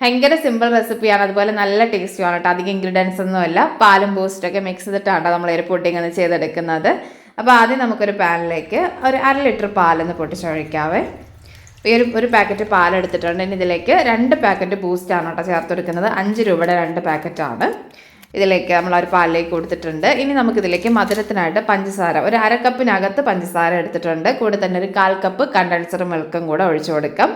ഭയങ്കര സിമ്പിൾ റെസിപ്പിയാണ് അതുപോലെ നല്ല ടേസ്റ്റുമാണ് കേട്ടോ അധികം ഇൻഗ്രീഡിയൻസ് ഒന്നുമല്ല പാലും ബൂസ്റ്റൊക്കെ മിക്സ് ചെയ്തിട്ടാണ് നമ്മൾ ഒരു പൊട്ടിങ് ഒന്ന് ചെയ്തെടുക്കുന്നത്. അപ്പോൾ ആദ്യം നമുക്കൊരു പാനിലേക്ക് ഒരു അര ലിറ്റർ പാലൊന്ന് പൊട്ടിച്ചൊഴിക്കാവേ. ഈ ഒരു ഒരു പാക്കറ്റ് പാലെടുത്തിട്ടുണ്ട് ഇനി ഇതിലേക്ക് രണ്ട് പാക്കറ്റ് ബൂസ്റ്റാണ് കേട്ടോ ചേർത്ത് കൊടുക്കുന്നത് അഞ്ച് രൂപയുടെ രണ്ട് പാക്കറ്റാണ് ഇതിലേക്ക് നമ്മൾ ഒരു പാലിലേക്ക് കൊടുത്തിട്ടുണ്ട്. ഇനി നമുക്കിതിലേക്ക് മധുരത്തിനായിട്ട് പഞ്ചസാര ഒരു അര കപ്പിനകത്ത് പഞ്ചസാര എടുത്തിട്ടുണ്ട്. കൂടെ തന്നെ ഒരു കാൽ കപ്പ് കണ്ടൻസർ മിൽക്കും കൂടെ ഒഴിച്ചു കൊടുക്കാം.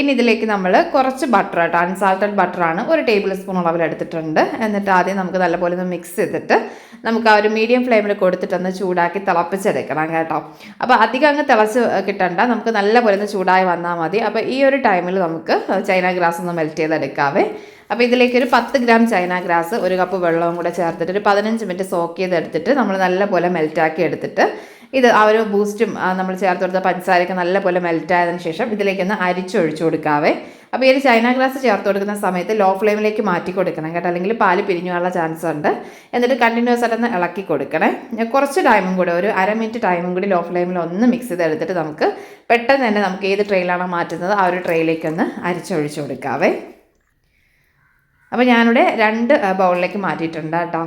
ഇനി ഇതിലേക്ക് നമ്മൾ കുറച്ച് ബട്ടർ കേട്ടോ അൺസാൾട്ടഡ് ബട്ടറാണ് ഒരു ടേബിൾ സ്പൂൺ അളവിൽ എടുത്തിട്ടുണ്ട്. എന്നിട്ട് ആദ്യം നമുക്ക് നല്ലപോലെ ഒന്ന് മിക്സ് ചെയ്തിട്ട് നമുക്ക് ആ ഒരു മീഡിയം ഫ്ലെയിമിൽ കൊടുത്തിട്ട് ഒന്ന് ചൂടാക്കി തിളപ്പിച്ചെടുക്കണം കേട്ടോ. അപ്പോൾ അധികം അങ്ങ് തിളച്ച് കിട്ടണ്ട. നമുക്ക് നല്ലപോലെ ഒന്ന് ചൂടായി വന്നാൽ മതി. അപ്പോൾ ഈ ഒരു ടൈമിൽ നമുക്ക് ചൈന ഗ്രാസ് ഒന്ന് മെൽറ്റ് ചെയ്തെടുക്കാവേ. അപ്പോൾ ഇതിലേക്ക് ഒരു പത്ത് ഗ്രാം ചൈന ഗ്രാസ് ഒരു കപ്പ് വെള്ളവും കൂടെ ചേർത്തിട്ട് ഒരു പതിനഞ്ച് മിനിറ്റ് സോക്ക് ചെയ്തെടുത്തിട്ട് നമ്മൾ നല്ലപോലെ മെൽറ്റാക്കി എടുത്തിട്ട് ഇത് ആ ഒരു ബൂസ്റ്റും നമ്മൾ ചേർത്ത് കൊടുത്ത പഞ്ചസാരയൊക്കെ നല്ലപോലെ മെൽറ്റ് ആയതിനു ശേഷം ഇതിലേക്കൊന്ന് അരിച്ചൊഴിച്ചു കൊടുക്കാവേ. അപ്പോൾ ഈ ഒരു ചൈന ഗ്ലാസ് ചേർത്ത് കൊടുക്കുന്ന സമയത്ത് ലോ ഫ്ലെയിമിലേക്ക് മാറ്റി കൊടുക്കണം കേട്ടോ. അല്ലെങ്കിൽ പാൽ പിരിഞ്ഞു പോകാനുള്ള ചാൻസ് ഉണ്ട്. എന്നിട്ട് കണ്ടിന്യൂസ് ആയിട്ട് ഒന്ന് ഇളക്കി കൊടുക്കണേ. കുറച്ച് ടൈമും കൂടെ ഒരു അര മിനിറ്റ് ടൈമും കൂടി ലോ ഫ്ലെയിമിൽ ഒന്ന് മിക്സ് ചെയ്തെടുത്തിട്ട് നമുക്ക് പെട്ടെന്ന് തന്നെ നമുക്ക് ഏത് ട്രെയിലാണോ മാറ്റുന്നത് ആ ഒരു ട്രെയിലേക്ക് ഒന്ന് അരിച്ചൊഴിച്ചു കൊടുക്കാവേ. അപ്പോൾ ഞാനിവിടെ രണ്ട് ബൗളിലേക്ക് മാറ്റിയിട്ടുണ്ട് കേട്ടോ.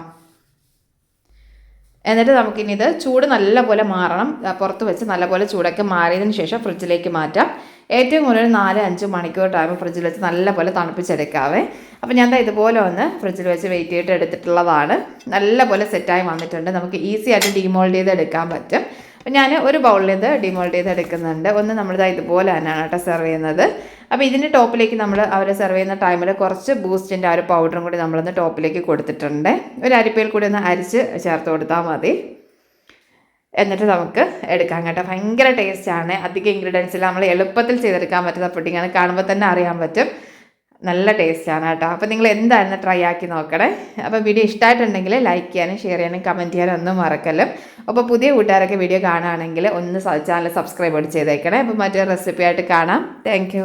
എന്നിട്ട് നമുക്കിനി ഇത് ചൂട് നല്ലപോലെ മാറണം. പുറത്ത് വെച്ച് നല്ലപോലെ ചൂടൊക്കെ മാറിയതിന് ശേഷം ഫ്രിഡ്ജിലേക്ക് മാറ്റാം. ഏറ്റവും കൂടുതൽ നാല് അഞ്ച് മണിക്കൂർ ടൈം ഫ്രിഡ്ജിൽ വെച്ച് നല്ലപോലെ തണുപ്പിച്ചെടുക്കാവേ. അപ്പോൾ ഞാൻ ഇതുപോലെ ഒന്ന് ഫ്രിഡ്ജിൽ വെച്ച് വെയിറ്റ് ചെയ്തിട്ട് എടുത്തിട്ടുള്ളതാണ്. നല്ലപോലെ സെറ്റായി വന്നിട്ടുണ്ട്. നമുക്ക് ഈസി ആയിട്ട് ഡീമോൾഡ് ചെയ്ത് എടുക്കാൻ പറ്റും. അപ്പം ഞാൻ ഒരു ബൗളിൽ ഇത് ഡിമോൾഡ് ചെയ്ത് എടുക്കുന്നുണ്ട് ഒന്ന് നമ്മളിത് ഇതുപോലെ തന്നെയാണ് കേട്ടോ സെർവ് ചെയ്യുന്നത്. അപ്പോൾ ഇതിന്റെ ടോപ്പിലേക്ക് നമ്മൾ അവർ സെർവ് ചെയ്യുന്ന ടൈമിൽ കുറച്ച് ബൂസ്റ്റിന്റെ ആ ഒരു പൗഡറും കൂടി നമ്മളൊന്ന് ടോപ്പിലേക്ക് കൊടുത്തിട്ടുണ്ട്. ഒരു അരിപ്പയിൽ കൂടി ഒന്ന് അരിച്ച് ചേർത്ത് കൊടുത്താൽ മതി. എന്നിട്ട് നമുക്ക് എടുക്കാം കേട്ടോ. ഭയങ്കര ടേസ്റ്റാണ് അധികം ഇൻഗ്രീഡിയൻസിൽ നമ്മൾ എളുപ്പത്തിൽ ചെയ്തെടുക്കാൻ പറ്റുന്ന പുഡിങ്ങാണ് കാണുമ്പോൾ തന്നെ അറിയാൻ പറ്റും. നല്ല ടേസ്റ്റാണ് കേട്ടോ. അപ്പോൾ നിങ്ങൾ എന്തായിരുന്നു ട്രൈ ആക്കി നോക്കണേ? അപ്പോൾ വീഡിയോ ഇഷ്ടമായിട്ടുണ്ടെങ്കിൽ ലൈക്ക് ചെയ്യാനും ഷെയർ ചെയ്യാനും കമന്റ് ചെയ്യാനും ഒന്നും മറക്കല്ലോ. അപ്പോൾ പുതിയ കൂട്ടുകാരൊക്കെ വീഡിയോ കാണുകയാണെങ്കിൽ ഒന്ന് ചാനൽ സബ്സ്ക്രൈബ് ചെയ്തേക്കണേ. അപ്പോൾ മറ്റൊരു റെസിപ്പി ആയിട്ട് കാണാം. താങ്ക്